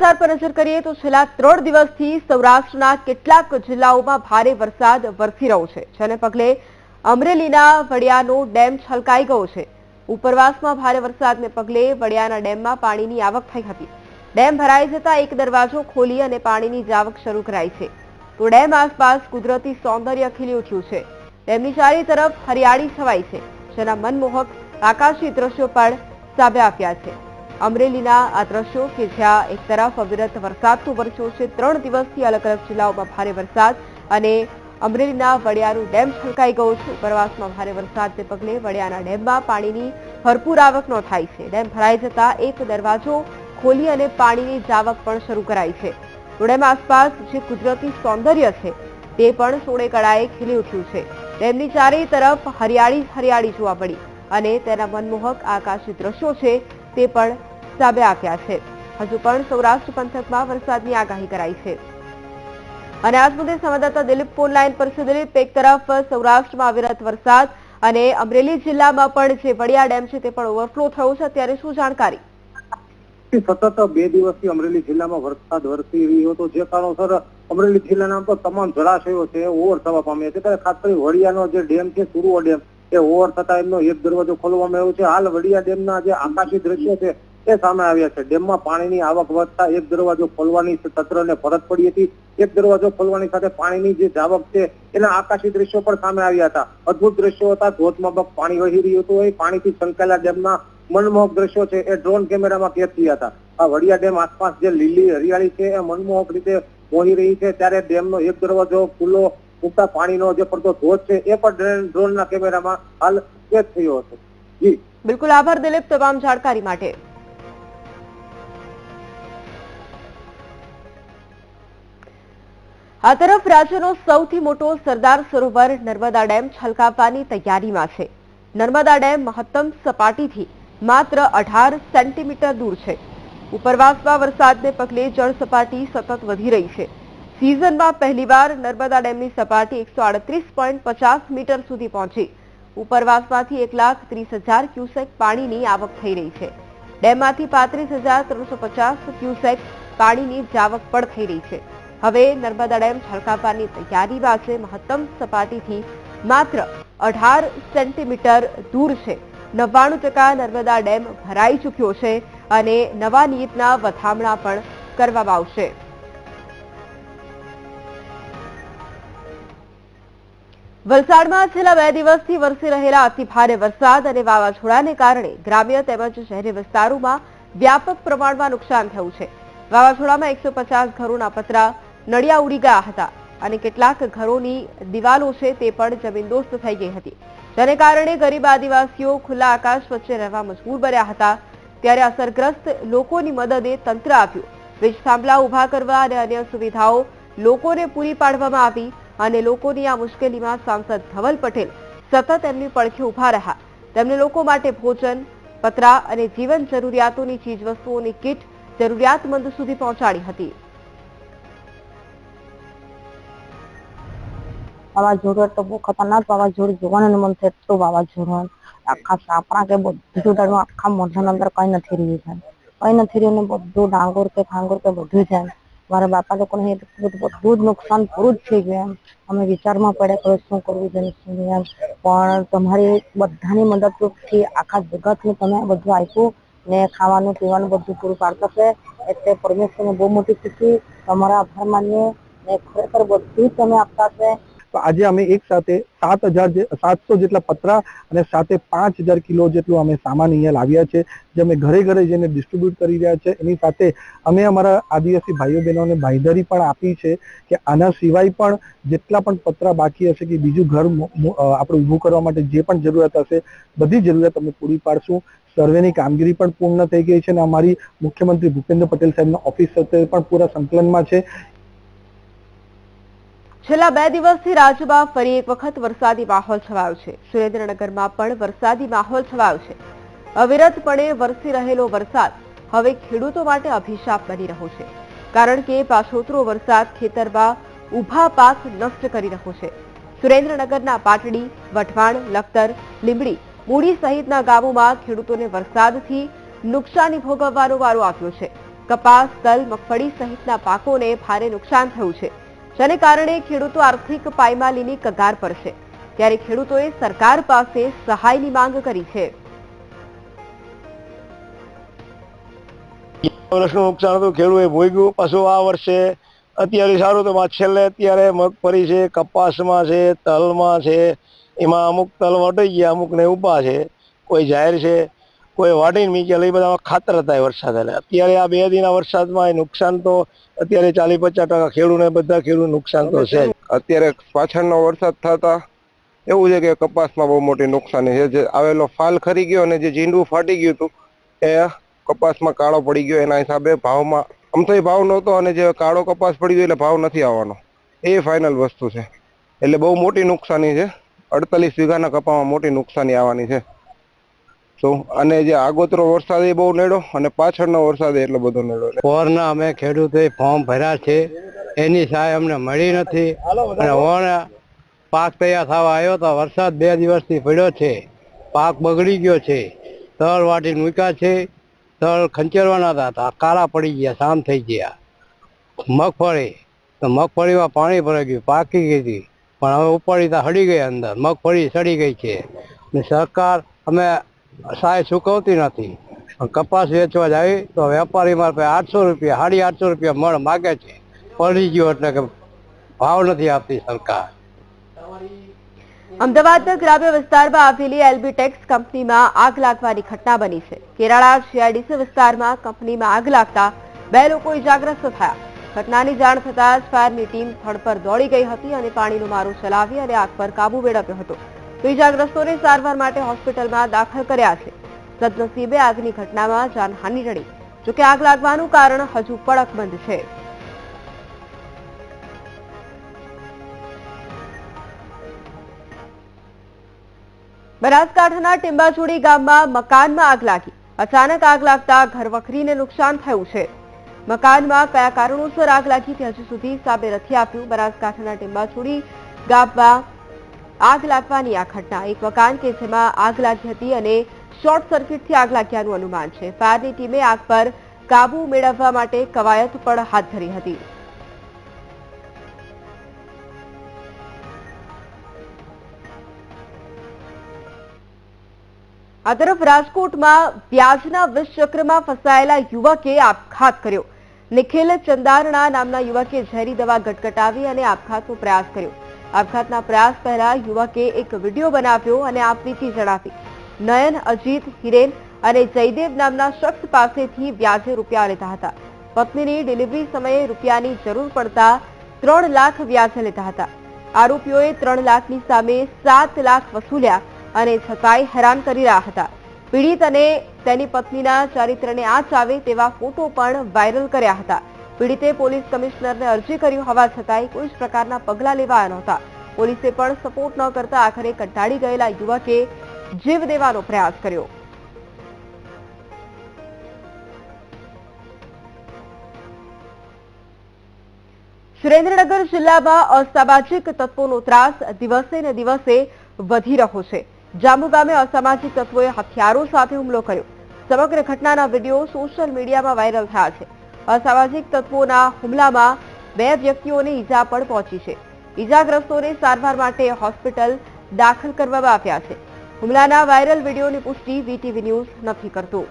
પર નજર કરીએ તો છેલ્લા ત્રણ દિવસથી સૌરાષ્ટ્રના કેટલાક જિલ્લાઓમાં ભારે વરસાદ વરસી રહ્યો છે, જેને પગલે અમરેલીના વડિયાનો ડેમ છલકાઈ ગયો છે. ઉપરવાસમાં ભારે વરસાદને પગલે વડિયાના ડેમમાં પાણીની આવક થઈ હતી. ડેમ ભરાઈ જતા એક દરવાજો ખોલી અને પાણીની જાવક શરૂ કરાઈ છે. તો ડેમ આસપાસ કુદરતી સૌંદર્ય ખીલી ઉઠ્યું છે. ડેમની ચારે તરફ હરિયાળી છવાઈ છે, જેના મનમોહક આકાશી દ્રશ્યો પણ સામે આવ્યા છે. અમરેલીના આ દ્રશ્યો કે જ્યાં એક તરફ અવિરત વરસાદ તો વરસ્યો છે, ત્રણ દિવસથી અલગ અલગ જિલ્લાઓમાં ભારે વરસાદ અને અમરેલીના વડિયાનું ડેમ છલકાઈ ગયો છે. ઉપરવાસમાં ભારે વરસાદને પગલે વડિયાના ડેમમાં પાણીની ભરપૂર આવક નોંધાઈ છે. ડેમ ભરાઈ જતા એક દરવાજો ખોલી અને પાણીની જાવક પણ શરૂ કરાઈ છે. ડેમ આસપાસ જે કુદરતી સૌંદર્ય છે, તે પણ સોળે કળાએ ખીલી ઉઠ્યું છે. ડેમની ચારેય તરફ હરિયાળી હરિયાળી જોવા મળી અને તેના મનમોહક આકાશી દ્રશ્યો છે, તે પણ સામે આવ્યા છે. હજુ પણ સૌરાષ્ટ્ર પંથકમાં વરસાદની આગાહી કરાઈ છે. અને આજ મુદ્દે સંવાદદાતા દિલીપ ફોન લાઈન પર છે. દિલીપ, એક તરફ સૌરાષ્ટ્રમાં અવિરત વરસાદ અને અમરેલી જિલ્લામાં પણ જે વડિયા ડેમ છે તે પણ ઓવરફ્લો થયો છે. અત્યારે શું જાણકારી? સતત બે દિવસથી અમરેલી જિલ્લામાં વરસાદ વરસી રહ્યો હતો. જે કારણોસર અમરેલી જિલ્લાના તો તમામ જળાશયો છે ઓવર થવા પામ્યા છે. ત્યારે ખાસ કરી વડિયાનો જે ડેમ છે સુરુવો ડેમ, એ ઓવર થતા એમનો એક દરવાજો ખોલવામાં આવ્યો છે. હાલ વડિયા ડેમના જે આકાશી દ્રશ્ય છે એ સામે આવ્યા છે. ડેમમાં પાણીની આવક વધતા એક દરવાજો ખોલવાની તંત્રને ફરજ પડી હતી. એક દરવાજો ખોલવાની સાથે પાણીની જે જાવક છે, એના આકાશી દ્રશ્યો પણ સામે આવ્યા હતા. અદભુત દ્રશ્યો હતા. ધોધમાબક પાણી વહી રહ્યું હતું. એ પાણીથી સંકળાયેલા ડેમના મનમોહક દ્રશ્યો છે. એ ડ્રોન કેમેરામાં કેદ થયા હતા. આ વડિયા ડેમ આસપાસ જે લીલી હરિયાળી છે, એ મનમોહક રીતે મોહી રહી છે. ત્યારે ડેમનો એક દરવાજો ખુલ્લો ઉગતા પાણીનો જે પડતો ધોધ છે, એ પણ ડ્રોનના કેમેરામાં હાલ કેદ થયો હતો. જી. બિલકુલ આભાર દિલીપ. તમામ જાણકારી માટે. આ તરફ રાજ્યનો સૌથી મોટો સરદાર સરોવર નર્મદા ડેમ છલકાવવાની તૈયારીમાં છે. નર્મદા ડેમ મહત્તમ સપાટીથી માત્ર અઢાર સેન્ટીમીટર દૂર છે. ઉપરવાસમાં વરસાદને પગલે જળ સપાટી સતત વધી રહી છે. સિઝનમાં પહેલીવાર નર્મદા ડેમની સપાટી એકસો આડત્રીસ પોઈન્ટ પચાસ મીટર સુધી પહોંચી. ઉપરવાસમાંથી એક લાખ ત્રીસ હજાર ક્યુસેક પાણીની આવક થઈ રહી છે. ડેમમાંથી પાંત્રીસ હજાર ત્રણસો પચાસ ક્યુસેક પાણીની જાવક પણ થઈ રહી છે. હવે નર્મદા ડેમ છલકાવવાની તૈયારીમાં છે મહત્તમ સપાટીથી માત્ર અઢાર સેન્ટીમીટર દૂર છે. નવ્વાણું ટકા નર્મદા ડેમ ભરાઈ ચૂક્યો છે અને નવા નીરના વધામણા પણ કરવામાં આવશે. વલસાડમાં છેલ્લા બે દિવસથી વરસી રહેલા અતિભારે વરસાદ અને વાવાઝોડાને કારણે ગ્રામ્ય તેમજ શહેરી વિસ્તારોમાં વ્યાપક પ્રમાણમાં નુકસાન થયું છે. વાવાઝોડામાં એકસો પચાસ ઘરોના પતરા નળિયા ઉડી ગયા હતા અને કેટલાક ઘરોની દિવાલો છે તે પણ જમીનદોસ્ત થઈ ગઈ હતી. જેને કારણે ગરીબ આદિવાસીઓ ખુલ્લા આકાશ વચ્ચે રહેવા મજબૂર બન્યા હતા. ત્યારે અસરગ્રસ્ત લોકોની મદદે તંત્ર આપ્યું વીજ થાંભલા ઊભા કરવા અને અન્ય સુવિધાઓ લોકોને પૂરી પાડવામાં આવી અને લોકોની આ મુશ્કેલીમાં સાંસદ ધવલ પટેલ સતત એમની પડખે ઊભા રહ્યા. તેમને લોકો માટે ભોજન, પતરા અને જીવન જરૂરિયાતોની ચીજવસ્તુઓની કીટ જરૂરિયાતમંદ સુધી પહોંચાડી હતી. વાવાઝોડું એટલે બહુ ખતરનાક વાવાઝોડું જોવાનું મન થાય એટલું વાવાઝોડું આખા સાપડા કે બધું ડાળમાં આખા મોઢાના અંદર કઈ નથી રહ્યું છે. કઈ નથી રહ્યું બધું ડાંગોર કે ફાંગોર કે બધું છે. મારા બાપા લોકોને બધું જ નુકસાન પૂરું જ થઈ ગયું એમ. અમે વિચારમાં પડ્યા કે શું કરવું છે શું એમ. પણ તમારી બધાની મદદરૂપથી આખા જગતને તમે બધું આપ્યું ને ખાવાનું, પીવાનું બધું પૂરું પાડતા છે. એટલે પરમેશ્વરને બહુ મોટી ખુશી. તમારા આભાર માનીએ ને ખરેખર બધું જ તમે આપતા છે. તો આજે અમે એક સાથે સાત હજાર સાતસો જેટલા પતરા અને સાથે પાંચ હજાર કિલો જેટલું અમે સામાન અહીંયા લાવ્યા છે, જે અમે ઘરે ઘરે જઈને ડિસ્ટ્રીબ્યુટ કરી રહ્યા છે. એની સાથે અમે અમારા આદિવાસી ભાઈઓ બહેનોને બાંયધરી પણ આપી છે કે આના સિવાય પણ જેટલા પણ પતરા બાકી હશે કે બીજું ઘર આપણે ઊભું કરવા માટે જે પણ જરૂરિયાત હશે, બધી જરૂરિયાત અમે પૂરી પાડશું. સર્વેની કામગીરી પણ પૂર્ણ થઈ ગઈ છે અને અમારી મુખ્યમંત્રી ભૂપેન્દ્ર પટેલ સાહેબના ઓફિસ સાથે પણ પૂરા સંકલનમાં છે. છેલ્લા બે દિવસથી રાજ્યમાં ફરી એક વખત વરસાદી માહોલ છવાયો છે. સુરેન્દ્રનગરમાં પણ વરસાદી માહોલ છવાયો છે. અવિરતપણે વરસી રહેલો વરસાદ હવે ખેડૂતો માટે અભિશાપ બની રહ્યો છે. કારણ કે પાછોતરો વરસાદ ખેતરમાં ઊભા પાક નષ્ટ કરી રહ્યો છે. સુરેન્દ્રનગરના પાટડી, વઢવાણ, લખતર, લીંબડી, મૂડી સહિતના ગામોમાં ખેડૂતોને વરસાદથી નુકસાની ભોગવવાનો વારો આવ્યો છે. કપાસ, તલ, મગફળી સહિતના પાકોને ભારે નુકસાન થયું છે. જેને કારણે ખેડૂતો આર્થિક પાયમાલીની કગાર પર છે ત્યારે ખેડૂતોએ સરકાર પાસે સહાયની માંગ કરી છે. વર્ષનું નુકસાન હતું ખેડૂએ ભોગ્યું પાછું આ વર્ષે અત્યારે સારું તો છેલ્લે અત્યારે મગફળી છે, કપાસમાં છે, તલમાં છે. એમાં અમુક તલ વટાઈ ગયા અમુક ને ઊભા છે. કોઈ જાહેર છે. કોઈ વાટીને મીકેલ એ બધામાં ખાતર હતા એ વરસાદ એટલે. અત્યારે આ બે દિનના વરસાદમાં નુકસાન તો અત્યારે ચાલીસ પચાસ ટકા ખેડૂને બધા ખેડૂત નુકસાન તો છે અત્યારે પાછળનો વરસાદ થતા એવું છે કે કપાસમાં બહુ મોટી નુકસાની છે. જે આવેલો ફાલ ખરી ગયો અને જે જીંડું ફાટી ગયું હતું, એ કપાસમાં કાળો પડી ગયો. એના હિસાબે ભાવમાં આમ તો એ ભાવ નહોતો અને જે કાળો કપાસ પડી ગયો એટલે ભાવ નથી આવવાનો. એ ફાઇનલ વસ્તુ છે. એટલે બહુ મોટી નુકસાની છે. અડતાલીસ વીઘાના કપામાં મોટી નુકસાની આવવાની છે. શું અને જે આગોતરો વરસાદ એ બહુ નેડો અને પાછળનો વરસાદ એટલો બધો નેડો પોરના અમે ખેડૂતોએ ફોર્મ ભર્યા છે. એની સહાય અમને મળી નથી. અને ઓણ પાક તૈયાર થવા આવ્યો તો વરસાદ બે દિવસથી પડ્યો છે. પાક બગડી ગયો છે. તળ વાટી મૂક્યા છે. તળ ખંચેરવાના હતા. તો કાળા પડી ગયા શામ થઈ ગયા. મગફળી, તો મગફળીમાં પાણી ભરાઈ ગયું, પાકી ગઈ. હતી પણ હવે ઉપાડી તો હળી ગઈ અંદર. મગફળી સડી ગઈ છે. સરકાર, અમે સહાય ચૂકવતી નથી. કપાસ વેચવા જાય તો વેપારી મારે આઠસો રૂપિયા સાડી આઠસો રૂપિયા મણ માગે છે. પડી ગયો એટલે કે ભાવ નથી આપતી સરકાર. અમદાવાદના ગ્રામ્ય વિસ્તારમાં આવેલી એલબી ટેક્સ કંપનીમાં આગ લાગવાની ઘટના બની છે. કેરાળા સીઆઈડીસી વિસ્તારમાં કંપનીમાં આગ લાગતા બે લોકો ઇજાગ્રસ્ત થયા. ઘટનાની જાણ થતાં જ ફાયરની ટીમ સ્થળ પર દોડી ગઈ હતી અને પાણીનો મારો ચલાવી અને આગ પર કાબુ મેળવ્યો હતો. ઇજાગ્રસ્તોને સારવાર માટે હોસ્પિટલમાં દાખલ કર્યા છે. સદનસીબે આગની ઘટનામાં જાનહાની ટળી જોકે આગ લાગવાનું કારણ હજુ પડકબંધ છે. બનાસકાંઠાના ટીંબાચોડી ગામમાં મકાનમાં આગ લાગી. અચાનક આગ લાગતા ઘરવખરીને નુકસાન થયું છે. મકાનમાં કયા કારણોસર આગ લાગી તે હજુ સુધી સાબે નથી આપ્યું બનાસકાંઠાના ટીંબાચોડી ગામમાં આગ લાગવાની આ ઘટના એક મકાન કે જેમાં આગ લાગી હતી અને શોર્ટ સર્કિટથી આગ લાગ્યાનું અનુમાન છે. ફાયરની ટીમે આગ પર કાબુ મેળવવા માટે કવાયત પણ હાથ ધરી હતી. આ તરફ રાજકોટમાં વ્યાજના વિષચક્રમાં ફસાયેલા યુવકે આપઘાત કર્યો. નિખિલ ચંદારણા નામના યુવકે ઝેરી દવા ગટગટાવી અને આપઘાતનો પ્રયાસ કર્યો. આપઘાતના પ્રયાસ પહેલા યુવકે એક વીડિયો બનાવ્યો અને આપવીથી જણાવી નયન, અજીત, હિરેન અને જયદેવ નામના શખ્સ પાસેથી વ્યાજે રૂપિયા લેતા હતા. પત્નીની ડિલિવરી સમયે રૂપિયાની જરૂર પડતા ત્રણ લાખ વ્યાજે લેતા હતા. આરોપીઓએ ત્રણ લાખની સામે સાત લાખ વસૂલ્યા અને છતાંય હેરાન કરી રહ્યા હતા. પીડિત અને તેની પત્નીના ચારિત્રને આંચ આવે તેવા ફોટો પણ વાયરલ કર્યા હતા. પીડિતે પોલીસ કમિશનરને અરજી કરી હોવા છતાંય કોઈ જ પ્રકારના પગલાં લેવાયા નહોતા. પોલીસે પણ સપોર્ટ ન કરતા આખરે કંટાળી ગયેલા યુવકે જીવ દેવાનો પ્રયાસ કર્યો. સુરેન્દ્રનગર જિલ્લામાં અસામાજિક તત્વોનો ત્રાસ દિવસે ને દિવસે વધી રહ્યો છે. જાંબુ ગામે અસામાજિક તત્વોએ હથિયારો સાથે હુમલો કર્યો. સમગ્ર ઘટનાના વીડિયો સોશિયલ મીડિયામાં વાયરલ થયા છે. અસામાજિક તત્વોના હુમલામાં બે વ્યક્તિઓને ઈજા પણ પહોંચી છે. ઈજાગ્રસ્તોને સારવાર માટે હોસ્પિટલ દાખલ કરવામાં આવ્યા છે. હુમલાના વાયરલ વિડીયોની પુષ્ટિ વીટીવી ન્યૂઝ નથી કરતું.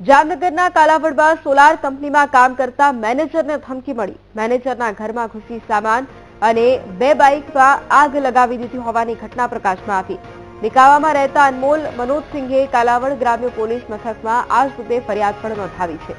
જામનગરના કાલાવડમાં સોલાર કંપનીમાં કામ કરતા મેનેજરને ધમકી મળી. મેનેજરના ઘરમાં ઘૂસી સામાન અને બે બાઇકમાં આગ લગાવી દીધી હોવાની ઘટના પ્રકાશમાં આવી. નિકાવામાં રહેતા અનમોલ મનોજસિંહે કાલાવડ ગ્રામ્ય પોલીસ મથકમાં આ રૂપે ફરિયાદ પણ નોંધાવી છે.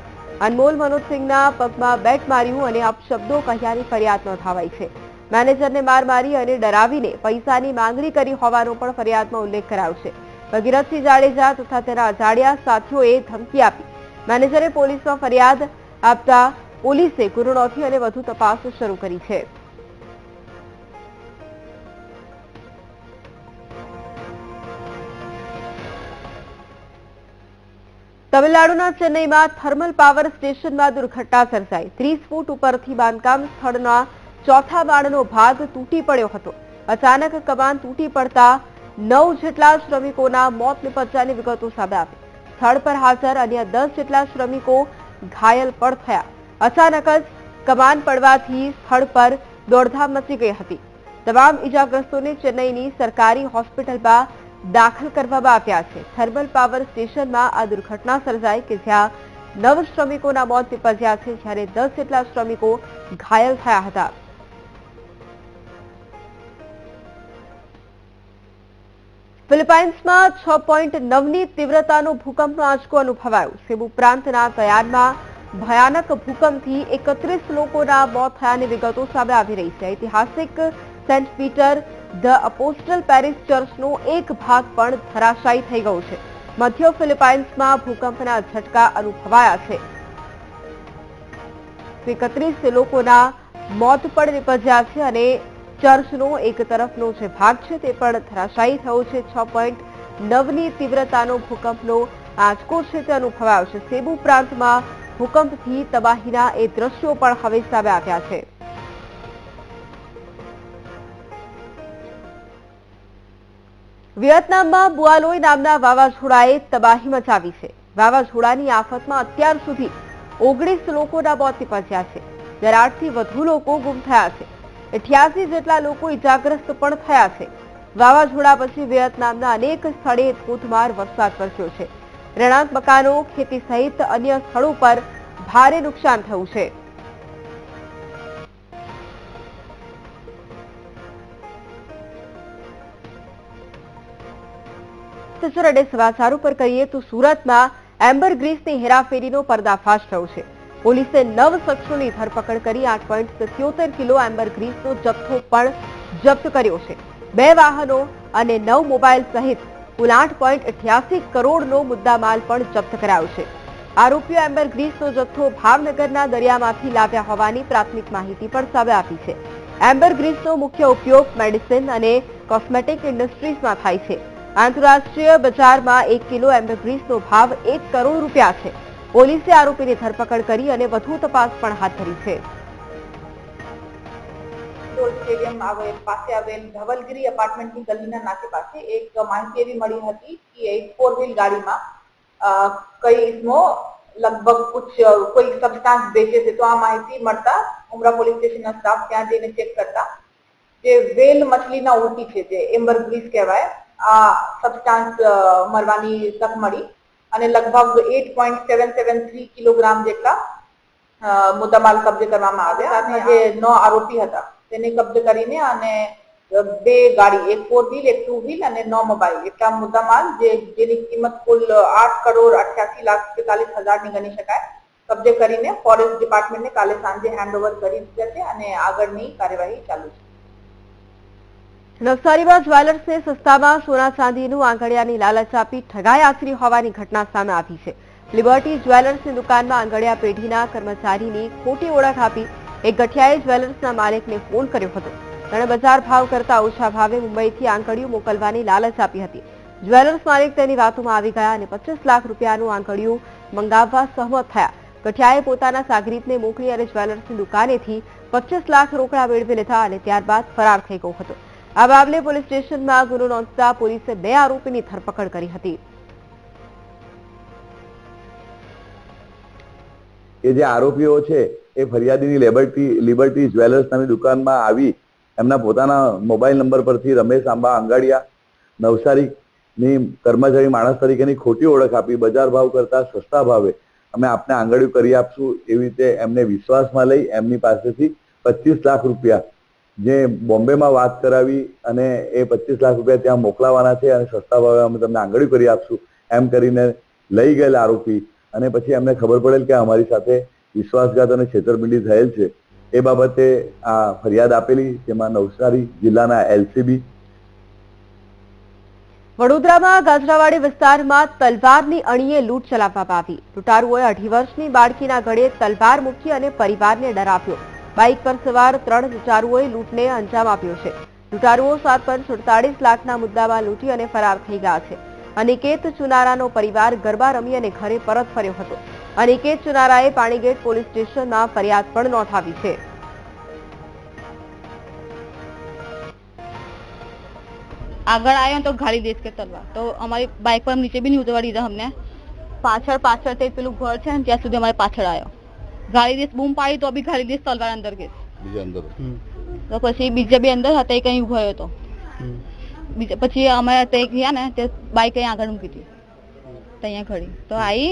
અનમોલ મનોજસિંહના પગમાં બેટ માર્યું અને અપશબ્દો કહ્યાની ફરિયાદ નોંધાવાઈ છે. મેનેજરને માર મારી અને ડરાવીને પૈસાની માંગણી કરી હોવાનો પણ ફરિયાદમાં ઉલ્લેખ કરાયો છે. ભગીરથસિંહ જાડેજા તથા તેના અજાડિયા સાથીઓએ ધમકી આપી. મેનેજરે પોલીસમાં ફરિયાદ આપતા પોલીસે ગુનો અને વધુ તપાસ શરૂ કરી છે. તમિલનાડુના ચેન્નઈમાં થર્મલ પાવર સ્ટેશનમાં દુર્ઘટના સર્જાઈ. ત્રીસ ફૂટ ઉપરથી બાંધકામ સ્થળના ચોથા માળનો ભાગ તૂટી પડ્યો હતો. અચાનક કમાન તૂટી પડતા નવ જેટલા શ્રમિકોના મોત નિપજ્યાની વિગતો સામે આવી. સ્થળ પર હાજર અન્ય દસ જેટલા શ્રમિકો ઘાયલ પણ થયા. અચાનક જ કમાન પડવાથી સ્થળ પર દોડધામ મચી ગઈ હતી. તમામ ઈજાગ્રસ્તોને ચેન્નઈની સરકારી હોસ્પિટલમાં દાખલ કરવામાં આવ્યા છે. થર્મલ પાવર સ્ટેશનમાં આ દુર્ઘટના સર્જાઈ કે જ્યાં નવ શ્રમિકોના મોત નિપજ્યા છે, જ્યારે દસ જેટલા શ્રમિકો ઘાયલ થયા હતા. ફિલિપાઇન્સમાં છ પોઈન્ટ નવની તીવ્રતાનો ભૂકંપનો આંચકો અનુભવાયો. સેબુ પ્રાંતના તયારમાં ભયાનક ભૂકંપથી એકત્રીસ લોકોના મોત થયાની વિગતો સામે આવી રહી છે. ઐતિહાસિક Saint Peter, the Apostle Paris ચર્ચનો એક ભાગ પણ ધરાશાયી થઈ ગયો છે. મધ્ય ફિલિપાઇન્સમાં ભૂકંપના ઝટકા અનુભવાયા છે. એકત્રીસ લોકોના મોત પણ નિપજ્યા છે અને ચર્ચનો એક તરફનો જે ભાગ છે તે પણ ધરાશાયી થયો છે. છ પોઈન્ટ નવની તીવ્રતાનો ભૂકંપનો આંચકો છે તે અનુભવાયો છે. સેબુ પ્રાંતમાં ભૂકંપથી તબાહીના એ દ્રશ્યો પણ હવે સામે આવ્યા છે. વિયેતનામમાં બુઆલોઈ નામના વાવાઝોડાએ તબાહી મચાવી છે. વાવાઝોડાની આફતમાં અત્યાર સુધી ઓગણીસ લોકોના મોત નિપજ્યા છે. જ્યારે આઠથી વધુ લોકો ગુમ થયા છે. અઠ્યાસી જેટલા લોકો ઇજાગ્રસ્ત પણ થયા છે. વાવાઝોડા પછી વિયેતનામના અનેક સ્થળે ધોધમાર વરસાદ વરસ્યો છે. રહેણાંક મકાનો, ખેતી સહિત અન્ય સ્થળો પર ભારે નુકસાન થયું છે. નજર અને સમાચાર ઉપર કહીએ તો સુરતમાં એમ્બર ગ્રીસની હેરાફેરીનો પર્દાફાશ થયો છે. પોલીસે નવ શખ્સોની ધરપકડ કરી આઠ પોઈન્ટ સિત્યોતેર કિલો એમ્બર ગ્રીસનો જથ્થો પણ જપ્ત કર્યો છે. બે વાહનો અને નવ મોબાઈલ સહિત કુલ આઠ પોઈન્ટ અઠ્યાસી કરોડનો મુદ્દામાલ પણ જપ્ત કરાયો છે. આરોપીઓ એમ્બર ગ્રીસનો જથ્થો ભાવનગરના દરિયામાંથી લાવ્યા હોવાની પ્રાથમિક માહિતી પણ સામે આપી છે. એમ્બર ગ્રીસનો મુખ્ય ઉપયોગ મેડિસિન અને કોસ્મેટિક ઇન્ડસ્ટ્રીઝમાં થાય છે. આંતરરાષ્ટ્રીય બજારમાં એક કિલો એમ્બેગ્રીસનો ભાવ એક કરોડ રૂપિયા છે. પોલીસે આરોપીની ધરપકડ કરી અને વધુ તપાસ પણ હાથ ધરી છે. સ્ટેડિયમ પાસે આવેલ ધવલગીરી એપાર્ટમેન્ટની ગલીના નાકે પાસે એક માહિતી એવી મળી હતી કે એક ફોર વ્હીલ ગાડીમાં કઈ ઇસમો લગભગ કુછ કોઈ સબસ્ટાન્સ બેચે છે તો આ માહિતી મળતા ઉમરા પોલીસ સ્ટેશનના સ્ટાફ ત્યાં જઈને ચેક કરતા. જે વેલ મછલીના ઉલટી છે, જે એમ્બર ગ્રીસ કહેવાય આ સબસ્ટાન્સ મળવાની તક મળી અને લગભગ eight point seven seven three kilogram જેટલા મુદ્દામાલ કબજે કરવામાં આવ્યા. અને જે નો આરોપી હતા તેને કબજે કરીને અને બે ગાડી એક ફોર વ્હીલ એક ટુ વ્હીલ અને નો મોબાઈલ એટલા મુદ્દામાલ જે જેની કિંમત કુલ આઠ કરોડ અઠ્યાસી લાખ તેતાલીસ હજારની ગણી શકાય કબજે કરીને ફોરેસ્ટ ડિપાર્ટમેન્ટને કાલે સાંજે હેન્ડઓવર કરી દીધા છે અને આગળની કાર્યવાહી ચાલુ છે. નવસારીમાં જ્વેલર્સને સસ્તામાં સોના ચાંદીનું આંગળિયાની લાલચ આપી ઠગાઈ આચરી હોવાની ઘટના સામે આવી છે. લિબર્ટી જ્વેલર્સની દુકાનમાં આંગળિયા પેઢીના કર્મચારીની ખોટી ઓળખ આપી એક ગઠિયાએ જ્વેલર્સના માલિકને ફોન કર્યો હતો. તેણે બજાર ભાવ કરતા ઓછા ભાવે મુંબઈથી આંગળીઓ મોકલવાની લાલચ આપી હતી. જ્વેલર્સ માલિક તેની વાતોમાં આવી ગયા અને પચીસ લાખ રૂપિયાનું આંગળીયું મંગાવવા સહમત થયા. ગઠિયાએ પોતાના સાગરીતને મોકલી અને જ્વેલર્સની દુકાનેથી પચીસ લાખ રોકડા મેળવી લીધા અને ત્યારબાદ ફરાર થઈ ગયો હતો. આ બાબલે પોલીસ સ્ટેશનમાં ગુનો નોંધતા પોલીસે બે આરોપીની ધરપકડ કરી હતી. કે જે આરોપીઓ છે, એ ફરિયાદીની લેબર્ટી લિબર્ટી જ્વેલર્સ નામની દુકાનમાં આવી. એમના પોતાના મોબાઈલ નંબર પરથી રમેશ આંબા અંગાડિયા નવસારીની કર્મચારી માણસ તરીકેની ખોટી ઓળખ આપી, બજાર ભાવ કરતા સસ્તા ભાવે અમે આપને આંગળીઓ કરી આપશું એવી રીતે એમને વિશ્વાસમાં લઈ એમની પાસેથી પચીસ લાખ રૂપિયા જે બોમ્બેમાં વાત કરાવી અને એ પચીસ લાખ રૂપિયા ત્યાં મોકલાવાના છે અને સસ્તા ભાવે અમે તમને આંગળી કરી આપશું, એમ કરીને લઈ ગયેલા આરોપી. અને પછી એમને ખબર પડેલ કે અમારી સાથે વિશ્વાસઘાત અને છેતરપિંડી થયેલ છે. એ બાબતે આ ફરિયાદ આપેલી જેમાં નવસારી જિલ્લાના એલસીબી વડોદરામાં ગાજરાવાડી વિસ્તારમાં તલવારની અણીએ લૂંટ ચલાવવામાં આવી. લૂંટારુઓએ અઢી વર્ષની બાળકીના ગળે તલવાર મૂકી અને પરિવારને ડરાવ્યો. બાઇક પર સવાર ત્રણ લૂંટારુઓએ લૂંટને અંજામ આપ્યો છે. લૂંટારુઓ સાત પર સુડતાળીસ લાખના મુદ્દામાં લૂંટી અને ફરાર થઈ ગયા છે. અનિકેત ચુનારાનો પરિવાર ગરબા રમી અને ઘરે પરત ફર્યો હતો. અનિકેત ચુનારાએ પાણીગેટ પોલીસ સ્ટેશનમાં ફરિયાદ પણ નોંધાવી છે. આગળ આવ્યો તો ગાડી દેશ કે તલવાર. તો અમારી બાઇક પર નીચે બી નહીં ઉતરવા દીધા અમને. પાછળ પાછળ તે પેલું ઘર છે ને, ત્યાં સુધી અમારે પાછળ આવ્યો ગાડી દેશ બૂમ પાડી તો બી ગાડી દેશ તલવાર અંદર ગઈ તો પછી બીજા બે અંદર હતા એ કઈ ઊભો હતો બીજા પછી અમે તે ગયા ને તે બાઈક અહીં આગળ મૂકી હતી. ત્યાં ઘડી તો આવી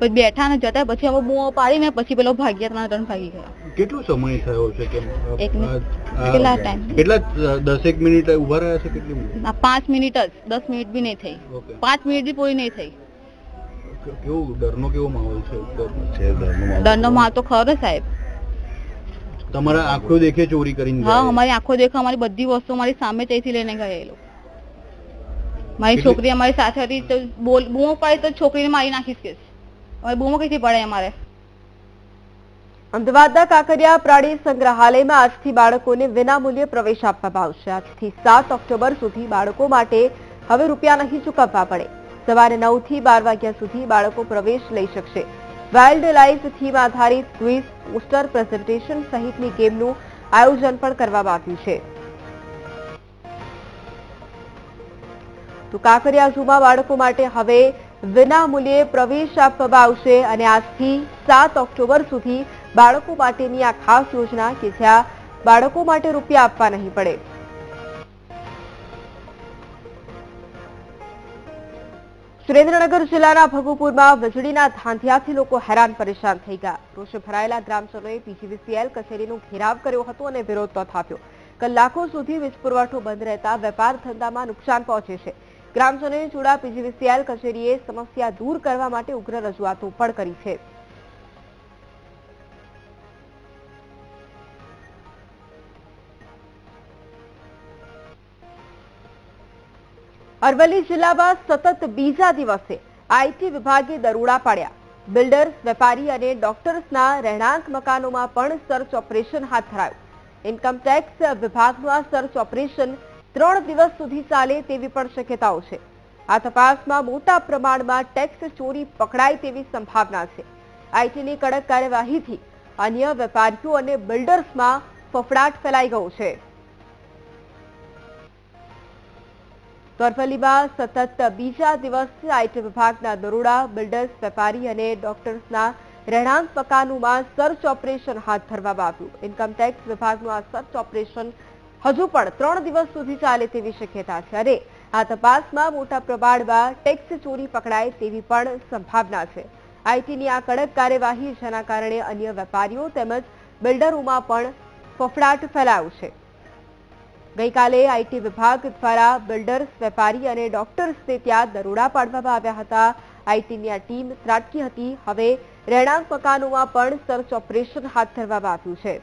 પછી બેઠા ને જતા પછી અમે બૂમો પાડીને પછી પેલો ભાગ્યા ત્રણ ત્રણ ભાગી ગયા. કેટલો સમય થયો છે કે એક મિનિટ. કેટલા ટાઈમ કેટલા દસેક મિનિટ ઊભા રહ્યા છે કેટલી ના પાંચ મિનિટ જ. દસ મિનિટ બી નહીં થઈ. પાંચ મિનિટ બી પૂરી નહીં થઈ. કેવું ડરનો કેવો માહોલ છે? ડરનો. માહોલ. તો ખરો સાહેબ. તમારા આંખો દેખે ચોરી કરીને હા અમારી આંખો દેખે અમારી બધી વસ્તુ અમારી સામે ત્યાંથી લઈને ગયા એ લોકો. મારી છોકરી અમારી સાથે હતી તો બોલ બૂમો પડે તો છોકરીને મારી નાખીશ કે. હવે બૂમો કઈથી પડે અમારે? અમદાવાદના કાંકરિયા પ્રાણી સંગ્રહાલયમાં આજથી બાળકોને વિનામૂલ્યે પ્રવેશ આપવામાં આવશે. આજથી સાત ઓક્ટોબર સુધી બાળકો માટે હવે રૂપિયા નહીં ચૂકવવા પડે. સવારે નવથી બાર વાગ્યા સુધી બાળકો પ્રવેશ લઈ શકશે. વાઇલ્ડ લાઇફ થીમ આધારિત ક્વિઝ, પોસ્ટર પ્રેઝન્ટેશન સહિતની ગેમનું આયોજન પણ કરવામાં આવ્યું છે. તો કાંકરિયા ઝૂમાં બાળકો માટે હવે વિનામૂલ્યે પ્રવેશ આપવામાં આવશે અને આજથી સાત ઓક્ટોબર સુધી બાળકો માટેની આ ખાસ યોજના કે જ્યાં બાળકો માટે રૂપિયા આપવા નહીં પડે. સુરેન્દ્રનગર જિલ્લાના ભગુપુરમાં વીજળીના ધાંધિયાથી લોકો હેરાન પરેશાન થઈ ગયા. રોષે ભરાયેલા ગ્રામજનોએ પીજીવીસીએલ કચેરીનો ઘેરાવ કર્યો હતો અને વિરોધ નોંધાવ્યો. કલાકો સુધી વીજ પુરવઠો બંધ રહેતા વેપાર ધંધામાં નુકસાન પહોંચે છે. ગ્રામજનોએ જોડા પીજીવીસીએલ કચેરીએ સમસ્યા દૂર કરવા માટે ઉગ્ર રજૂઆતો પણ કરી છે. અરવલ્લી જિલ્લામાં સતત બીજા દિવસે આઈટી વિભાગે દરોડા પાડ્યા. બિલ્ડર્સ, વેપારી અને ડોક્ટર્સના રહેણાંક મકાનોમાં પણ સર્ચ ઓપરેશન હાથ ધરાયું. ઇન્કમટેક્સ વિભાગનું આ સર્ચ ઓપરેશન ત્રણ દિવસ સુધી ચાલે તેવી પણ શક્યતાઓ છે. આ તપાસમાં મોટા પ્રમાણમાં ટેક્સ ચોરી પકડાય તેવી સંભાવના છે. આઈટીની કડક કાર્યવાહીથી અન્ય વેપારીઓ અને બિલ્ડર્સમાં ફફડાટ ફેલાઈ ગયો છે. તો સતત બીજા દિવસ આઈટી વિભાગના દરોડા, બિલ્ડર્સ, વેપારી અને ડોક્ટર્સના રહેણાંક મકાનોમાં સર્ચ ઓપરેશન હાથ ધરવામાં આવ્યું. ઇન્કમટેક્સ વિભાગનું આ સર્ચ ઓપરેશન હજુ પણ ત્રણ દિવસ સુધી ચાલે તેવી શક્યતા છે અને આ તપાસમાં મોટા પ્રમાણમાં ટેક્સ ચોરી પકડાય તેવી પણ સંભાવના છે. આઈટીની આ કડક કાર્યવાહી જેના કારણે અન્ય વેપારીઓ તેમજ બિલ્ડરોમાં પણ ફફડાટ ફેલાયો છે. ગઈકાલે આઈટી વિભાગ દ્વારા બિલ્ડર્સ વેપારી અને ડોક્ટર્સને ત્યાં દરોડા પાડવામાં આવ્યા હતા. આઈટીની આ ટીમ ત્રાટકી હતી. હવે રહેણાંક મકાનોમાં પણ સર્ચ ઓપરેશન હાથ ધરવામાં આવ્યું છે.